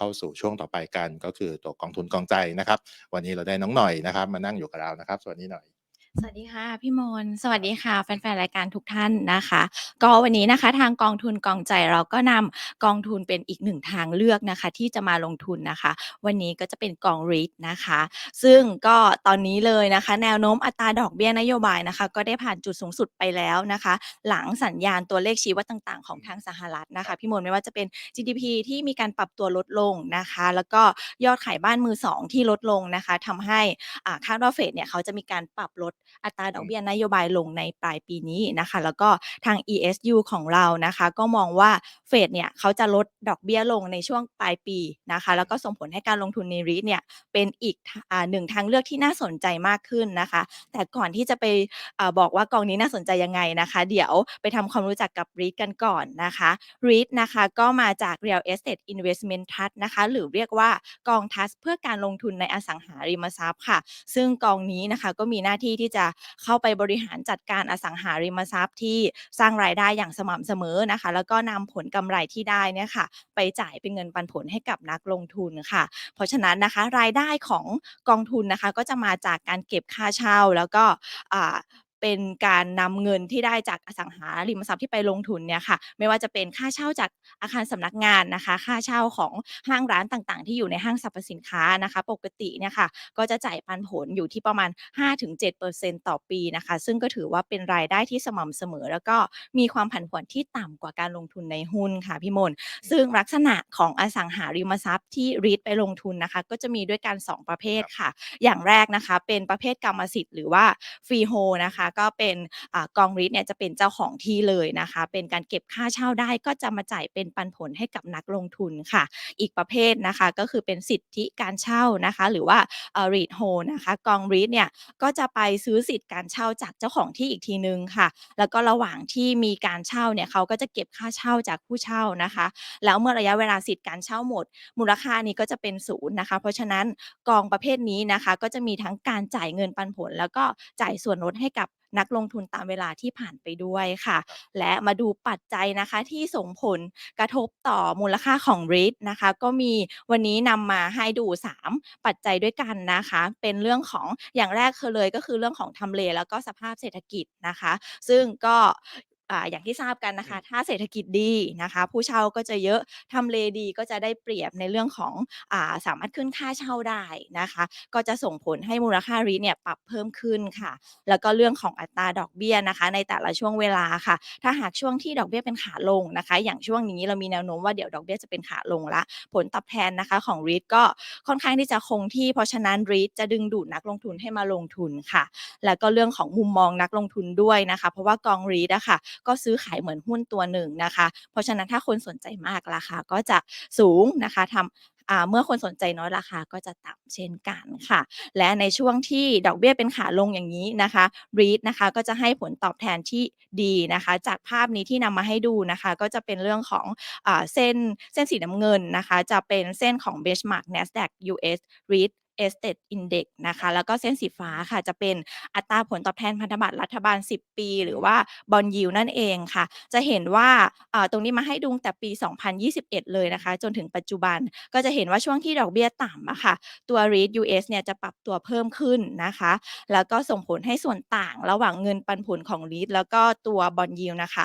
เข้าสู่ช่วงต่อไปกัน ก็คือตัวกองทุนกองใจนะครับ วันนี้เราได้น้องหน่อยนะครับ มานั่งอยู่กับเรานะครับ สวัสดีหน่อย สวัสดีค่ะพี่มนต์สวัสดีค่ะ แฟน ๆ รายการทุกท่านนะคะ ก็วันนี้นะคะทางกองทุนกองใจเราก็นำกองทุนเป็นอีกหนึ่งทางเลือกนะคะ ที่จะมาลงทุนนะคะ วันนี้ก็จะเป็นกอง REIT นะคะ ซึ่งก็ตอนนี้เลยนะคะ แนวโน้มอัตราดอกเบี้ยนโยบายนะคะ ก็ได้ผ่านจุดสูงสุดไปแล้วนะคะ หลังสัญญาณตัวเลขชี้วัดต่างๆ ของทางสหรัฐนะคะ พี่มนต์ไม่ว่าจะเป็น GDP ที่มีการปรับตัวลดลงนะคะ แล้วก็ยอดขายบ้านมือสองที่ลดลงนะคะทำให้อ่าคาดว่าเฟดเนี่ยเขาจะมีการปรับลดอัตราดอกเบี้ยนโยบายลงในปลายปีนี้นะคะ แล้วก็ทาง ESU ของเรานะคะ ก็มองว่าเฟดเนี่ยเขาจะลดดอกเบี้ยลงในช่วงปลายปีนะคะ แล้วก็ส่งผลให้การลงทุนใน REIT เนี่ยเป็นอีกทอ่าหนึ่งทางเลือกที่น่าสนใจมากขึ้นนะคะ แต่ก่อนที่จะไปอ่าบอกว่ากองนี้น่าสนใจยังไงนะคะ เดี๋ยวไปทำความรู้จักกับ REIT กันก่อนนะคะ REIT นะคะก็มาจาก Real Estate Investment Trust นะคะหรือเรียกว่ากองทัสเพื่อการลงทุนในอสังหาริมทรัพย์ค่ะ ซึ่งกองนี้นะคะก็มีหน้าที่ที่จะเข้าไปบริหารจัดการอสังหาริมทรัพย์ที่สร้างรายได้อย่างสม่ำเสมอนะคะ แล้วก็นำผลกำไรที่ได้เนี่ยค่ะ ไปจ่ายเป็นเงินปันผลให้กับนักลงทุนค่ะ เพราะฉะนั้นนะคะรายได้ของกองทุนนะคะ ก็จะมาจากการเก็บค่าเช่าแล้วก็ เป็นการนำเงินที่ได้จากอสังหาริมทรัพย์ที่ไปลงทุนเนี่ยค่ะไม่ว่าจะเป็นค่าเช่าจากอาคารสำนักงานนะคะ ค่าเช่าของห้างร้านต่างๆ ที่อยู่ในห้างสรรพสินค้านะคะ ปกติเนี่ยค่ะก็จะจ่ายปันผลอยู่ที่ประมาณ 5-7%ต่อปีนะคะ ซึ่งก็ถือว่าเป็นรายได้ที่สม่ำเสมอ แล้วก็มีความผันผวนที่ต่ำกว่าการลงทุนในหุ้นค่ะพี่มนต์ซึ่งลักษณะของอสังหาริมทรัพย์ที่ REIT ไปลงทุนนะคะ ก็จะมีด้วยกัน 2 ประเภทค่ะ อย่างแรกนะคะ เป็นประเภทกรรมสิทธิ์หรือว่า Freehold นะคะก็เป็นอกอง REIT เนี่ยจะเป็นเจ้าของที่เลยนะคะ เป็นการเก็บค่าเช่าได้ก็จะมาจ่ายเป็นปันผลให้กับนักลงทุนค่ะ อีกประเภทนะคะก็คือเป็นสิทธิการเช่านะคะ หรือว่าเอ่อ REIT Hold นะคะกอง REIT เนี่ยก็จะไปซื้อสิทธิการเช่าจากเจ้าของที่อีกทีหนึ่งค่ะ แล้วก็ระหว่างที่มีการเช่าเนี่ยเขาก็จะเก็บค่าเช่าจากผู้เช่านะคะ แล้วเมื่อระยะเวลาสิทธิการเช่าหมด มูลค่านี้ก็จะเป็นศูนย์นะคะ เพราะฉะนั้นกองประเภทนี้นะคะ ก็จะมีทั้งการจ่ายเงินปันผล แล้วก็จ่ายส่วนลดให้กับ นักลงทุนตามเวลาที่ผ่านไปด้วยค่ะ และมาดูปัจจัยนะคะที่ส่งผลกระทบต่อมูลค่าของริทนะคะ ก็มีวันนี้นำมาให้ดู 3 ปัจจัยด้วยกันนะคะ เป็นเรื่องของอย่างแรกคือเลยก็คือเรื่องของทำเลแล้วก็สภาพเศรษฐกิจนะคะ ซึ่งก็ อ่าอย่างที่ทราบกันนะคะ ถ้าเศรษฐกิจดีนะคะ ผู้เช่าก็จะเยอะทำเลดีก็จะได้เปรียบในเรื่องของอ่าสามารถขึ้นค่าเช่าได้นะคะ ก็จะส่งผลให้มูลค่า REIT เนี่ยปรับเพิ่มขึ้นค่ะ แล้วก็เรื่องของอัตราดอกเบี้ยนะคะ ในแต่ละช่วงเวลาค่ะ ถ้าหากช่วงที่ดอกเบี้ยเป็นขาลงนะคะ อย่างช่วงนี้เรามีแนวโน้มว่าเดี๋ยวดอกเบี้ยจะเป็นขาลงแล้วผลตอบแทนนะคะของ REIT ก็ค่อนข้างที่จะคงที่เพราะฉะนั้น REIT จะดึงดูดนักลงทุนให้มาลงทุนค่ะ แล้วก็เรื่องของมุมมองนักลงทุนด้วยนะคะ เพราะว่ากอง REIT อะค่ะก็ซื้อขายเหมือนหุ้นตัวหนึ่งนะคะ เพราะฉะนั้นถ้าคนสนใจมากราคาก็จะสูงนะคะทำเมื่อคนสนใจน้อยราคาก็จะต่ำเช่นกันค่ะ และในช่วงที่ดอกเบี้ยเป็นขาลงอย่างนี้นะคะ REIT นะคะก็จะให้ผลตอบแทนที่ดีนะคะ จากภาพนี้ที่นำมาให้ดูนะคะ ก็จะเป็นเรื่องของอเส้นเส้นสีน้ำเงินนะคะ จะเป็นเส้นของ Benchmark Nasdaq US REIT Estate Index นะคะ แล้วก็เส้นสีฟ้าค่ะ จะเป็นอัตราผลตอบแทนพันธบัตรรัฐบาล 10 ปี หรือว่า Bond Yield นั่นเองค่ะ จะเห็นว่าตรงนี้มาให้ดูตั้งแต่ปี 2021 เลยนะคะ จนถึงปัจจุบันก็จะเห็นว่าช่วงที่ดอกเบี้ยต่ำอะค่ะ ตัว REIT US เนี่ยจะปรับตัวเพิ่มขึ้นนะคะ แล้วก็ส่งผลให้ส่วนต่างระหว่างเงินปันผลของ REIT แล้วก็ตัว Bond Yield น่ะคะ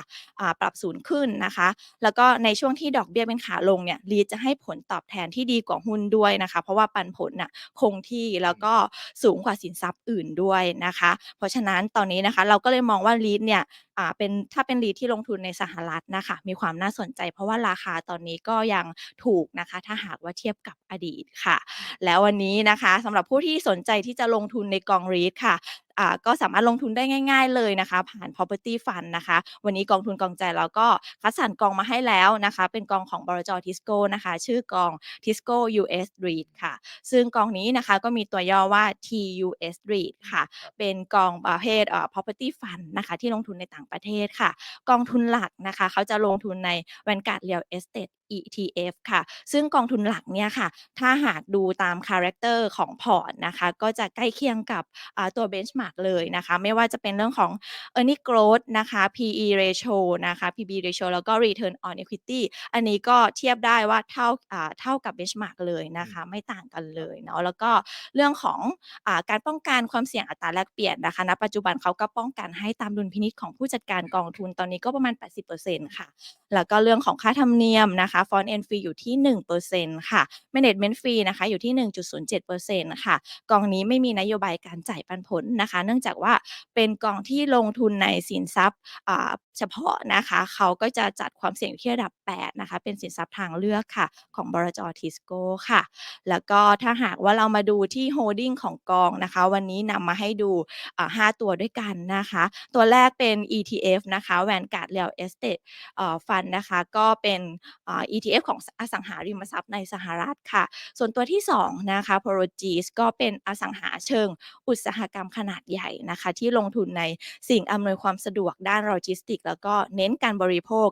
ปรับศูนย์ขึ้นนะคะ แล้วก็ในช่วงที่ดอกเบี้ยเป็นขาลงเนี่ย REIT จะให้ผลตอบแทนที่ดีกว่าหุ้นด้วยนะคะ เพราะว่าปันผลน่ะคงที่แล้วก็สูงกว่าสินทรัพย์อื่นด้วยนะคะ เพราะฉะนั้นตอนนี้นะคะเราก็เลยมองว่าลีดเนี่ยเป็นถ้าเป็นลีดที่ลงทุนในสหรัฐนะคะมีความน่าสนใจ เพราะว่าราคาตอนนี้ก็ยังถูกนะคะ ถ้าหากว่าเทียบกับอดีตค่ะ แล้ววันนี้นะคะสำหรับผู้ที่สนใจที่จะลงทุนในกองรีดค่ะ ก็สามารถลงทุนได้ง่าย ๆ เลยนะคะ ผ่าน Property Fund นะคะ วันนี้กองทุนกองใจเราก็คัดสรรกองมาให้แล้วนะคะ เป็นกองของบลจ. TISCO นะคะ ชื่อกอง TISCO US REIT ค่ะ ซึ่งกองนี้นะคะก็มีตัวย่อว่า TUS REIT ค่ะ เป็นกองประเภทเอ่อ Property Fund นะคะ ที่ลงทุนในต่างประเทศค่ะ กองทุนหลักนะคะ เขาจะลงทุนใน Vanguard Real Estate ETF ค่ะ ซึ่งกองทุนหลักเนี่ยค่ะ ถ้าหากดูตามคาแรกเตอร์ของพอร์ตนะคะ ก็จะใกล้เคียงกับตัว benchmark เลยนะคะ ไม่ว่าจะเป็นเรื่องของ earning growth นะคะ PE ratio นะคะ PB ratio แล้วก็ return on equity อันนี้ก็เทียบได้ว่าเท่าเท่ากับ benchmark เลยนะคะ ไม่ต่างกันเลยเนาะ แล้วก็เรื่องของอการป้องกันความเสี่ยงอัตราแลกเปลี่ยนนะคะณปัจจุบันเขาก็ป้องกันให้ตามดุลพินิจของผู้จัดการกองทุนตอนนี้ก็ประมาณ 80%ค่ะ แล้วก็เรื่องของค่าธรรมเนียมนะคะ front end fee อยู่ที่ 1%ค่ะ management fee นะคะอยู่ที่ 1.07%ค่ะกองนี้ไม่มีนโยบายการจ่ายปันผลนะคะ เนื่องจากว่าเป็นกองที่ลงทุนในสินทรัพย์ เฉพาะนะคะเขาก็จะจัดความเสี่ยงอยู่ที่ระดับ 8 นะคะ เป็นสินทรัพย์ทางเลือกค่ะของบลจ. Tisco ค่ะ แล้วก็ถ้าหากว่าเรามาดูที่ holding ของกองนะคะ วันนี้นำมาให้ดูอ่า5ตัวด้วยกันนะคะ ตัวแรกเป็น ETF นะคะ Vanguard Real Estate เอ่อ Fund นะคะก็เป็น ETF ของอสังหาริมทรัพย์ในสหรัฐค่ะ ส่วนตัวที่ 2 นะคะ Prologis ก็เป็นอสังหาเชิงอุตสาหกรรมขนาดใหญ่นะคะ ที่ลงทุนในสิ่งอำนวยความสะดวกด้านโลจิสติกแล้วก็เน้นการบริโภค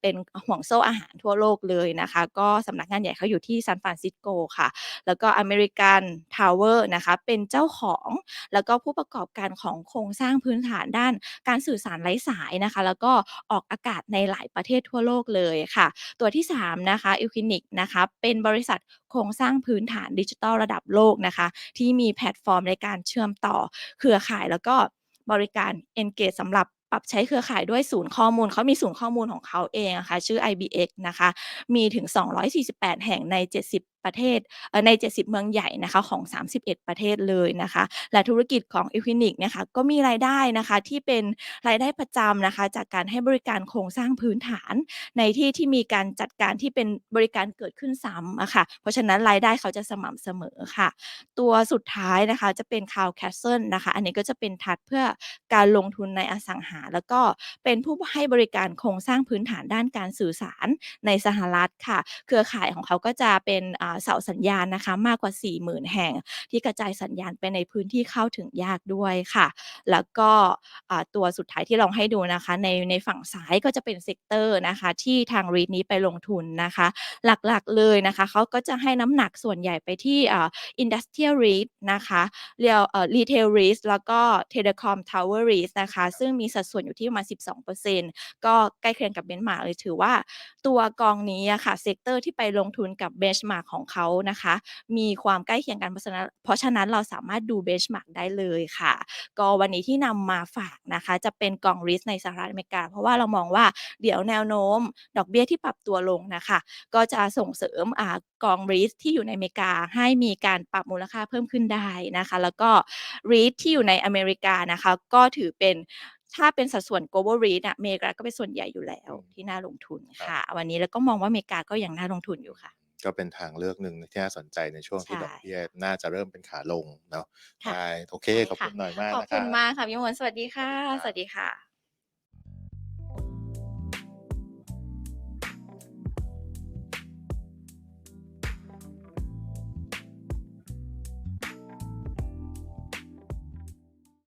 เป็นห่วงโซ่อาหารทั่วโลกเลยนะคะ ก็สำนักงานใหญ่เขาอยู่ที่ซานฟรานซิสโกค่ะ แล้วก็ American Tower นะคะ เป็นเจ้าของแล้วก็ผู้ประกอบการของโครงสร้างพื้นฐานด้านการสื่อสารไร้สายนะคะ แล้วก็ออกอากาศในหลายประเทศทั่วโลกเลยค่ะ ตัวที่ 3 นะคะ Equinix นะคะ เป็นบริษัทโครงสร้างพื้นฐานดิจิทัลระดับโลกนะคะ ที่มีแพลตฟอร์มในการเชื่อมต่อเครือข่ายแล้วก็บริการ Engage สำหรับ รับใช้เครือข่ายด้วยศูนย์ข้อมูล เขามีศูนย์ข้อมูลของเขาเองนะคะชื่อ IBX นะคะ มีถึง 248 แห่งใน 70 ประเทศเอ่อใน 70 เมืองใหญ่นะคะของ 31 ประเทศเลยนะคะ และธุรกิจของ Equinix เนี่ยค่ะก็มีรายได้นะคะที่เป็นรายได้ประจำนะคะ จากการให้บริการโครงสร้างพื้นฐาน ในที่ที่มีการจัดการที่เป็นบริการเกิดขึ้นซ้ำอะค่ะเพราะฉะนั้นรายได้เขาจะสม่ำเสมอค่ะ ตัวสุดท้ายนะคะจะเป็น Crown Castle นะคะ อันนี้ก็จะเป็นทัสเพื่อการลงทุนในอสังหา แล้วก็เป็นผู้ให้บริการโครงสร้างพื้นฐานด้านการสื่อสารในสหรัฐค่ะ เครือข่ายของเขาก็จะเป็นอ่าเสาสัญญาณนะคะมากกว่า 40,000 แห่ง ที่กระจายสัญญาณไปในพื้นที่เข้าถึงยากด้วยค่ะ แล้วก็ตัวสุดท้ายที่ลองให้ดูนะคะ ในในฝั่งซ้ายก็จะเป็นเซกเตอร์นะคะที่ทาง REIT นี้ไปลงทุนนะคะ หลักๆเลยนะคะเขาก็จะให้น้ำหนักส่วนใหญ่ไปที่อ่า Industrial REIT นะคะเอ่อ Retail REIT แล้วก็ Telecom Tower REIT นะคะซึ่งมีสัดส่วนอยู่ที่ประมาณ 12%ก็ใกล้เคียงกับ benchmark เลยถือว่าตัวกองนี้อะค่ะเซกเตอร์ที่ไปลงทุนกับ benchmark ของเขานะคะ มีความใกล้เคียงกันเพราะฉะนั้นเพราะฉะนั้นเราสามารถดู benchmark ได้เลยค่ะ ก็วันนี้ที่นำมาฝากนะคะ จะเป็นกอง REIT ในสหรัฐอเมริกา เพราะว่าเรามองว่าเดี๋ยวแนวโน้ม ดอกเบี้ยที่ปรับตัวลงน่ะค่ะก็จะส่งเสริมอ่ากอง REIT ที่อยู่ในอเมริกาให้มีการปรับมูลค่าเพิ่มขึ้นได้นะคะ แล้วก็ REIT ที่อยู่ในอเมริกานะคะ ก็ถือเป็นถ้าเป็นสัดส่วน Global REIT อะอเมริกาก็เป็นส่วนใหญ่อยู่แล้วอืมที่น่าลงทุนครับค่ะ วันนี้เราก็มองว่าอเมริกาก็ยังน่าลงทุนอยู่ค่ะ ก็เป็นทางเลือกหนึ่งที่น่าสนใจในช่วงที่ใช่ดอกเบี้ยน่าจะเริ่มเป็นขาลงเนาะค่ะได้โอเคใช่ขอบค่ะคุณหน่อยมากขอบนะคคุรัณบมากค่ะพี่มนต์สวัสดีค่ะครับสวัสดีค่ะ